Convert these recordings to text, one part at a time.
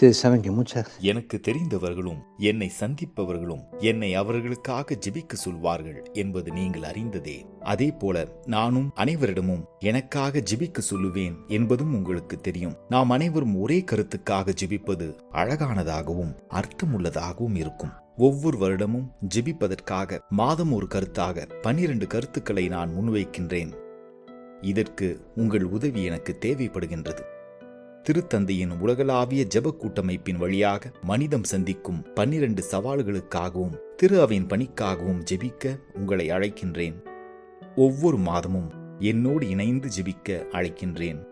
Ustedes எனக்கு தெரிந்தவர்களும் என்னை சந்திப்பவர்களும் என்னை அவர்களுக்காக ஜெபிக்க சொல்வார்கள் என்பது நீங்கள் அறிந்ததே. அதே போல நானும் அனைவரிடமும் எனக்காக ஜெபிக்க சொல்லுவேன் என்பதும் உங்களுக்கு தெரியும். நாம் அனைவரும் ஒரே கருத்துக்காக ஜெபிப்பது அழகானதாகவும் அர்த்தமுள்ளதாகவும் இருக்கும். ஒவ்வொரு வருடமும் ஜெபிப்பதற்காக மாதம் ஒரு கருத்தாக பனிரெண்டு கருத்துக்களை நான் முன்வைக்கின்றேன். இதற்கு உங்கள் உதவி எனக்கு தேவைப்படுகின்றது. திருத்தந்தையின் உலகளாவிய ஜெப கூட்டமைப்பின் வழியாக மனிதம் சந்திக்கும் பன்னிரண்டு சவால்களுக்காகவும் திரு அவையின் பணிக்காகவும் ஜெபிக்க உங்களை அழைக்கின்றேன். ஒவ்வொரு மாதமும் என்னோடு இணைந்து ஜெபிக்க அழைக்கின்றேன்.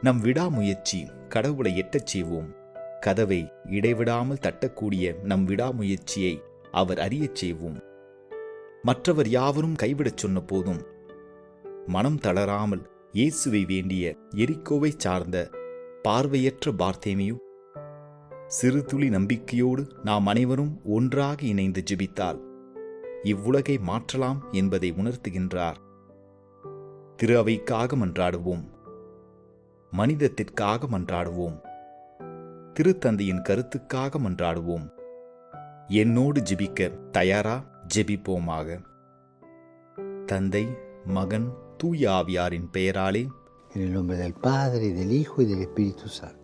நம் விடாமுயற்சி கடவுளை எட்டச் செய்வோம். கதவை இடைவிடாமல் தட்டக்கூடிய நம் விடாமுயற்சியை அவர் அறியச் செய்வோம். மற்றவர் யாவரும் கைவிடச் சொன்ன போதும் மனம் தளராமல் இயேசுவை வேண்டிய எரிக்கோவை சார்ந்த பார்வையற்ற பார்த்தேமியு சிறு துளி நம்பிக்கையோடு நாம் அனைவரும் ஒன்றாக இணைந்து ஜெபித்தால் இவ்வுலகை மாற்றலாம் என்பதை உணர்த்துகின்றார். திரு அவைக்காக மன்றாடுவோம். மனிதத்திற்காக மன்றாடுவோம். திருத்தந்தையின் கருத்துக்காக மன்றாடுவோம். என்னோடு ஜெபிக்க தயாரா? ஜெபிப்போமாக. தந்தை மகன் தூயாவியாரின் பெயராலே en el nombre del Padre, del Hijo y del Espíritu Santo.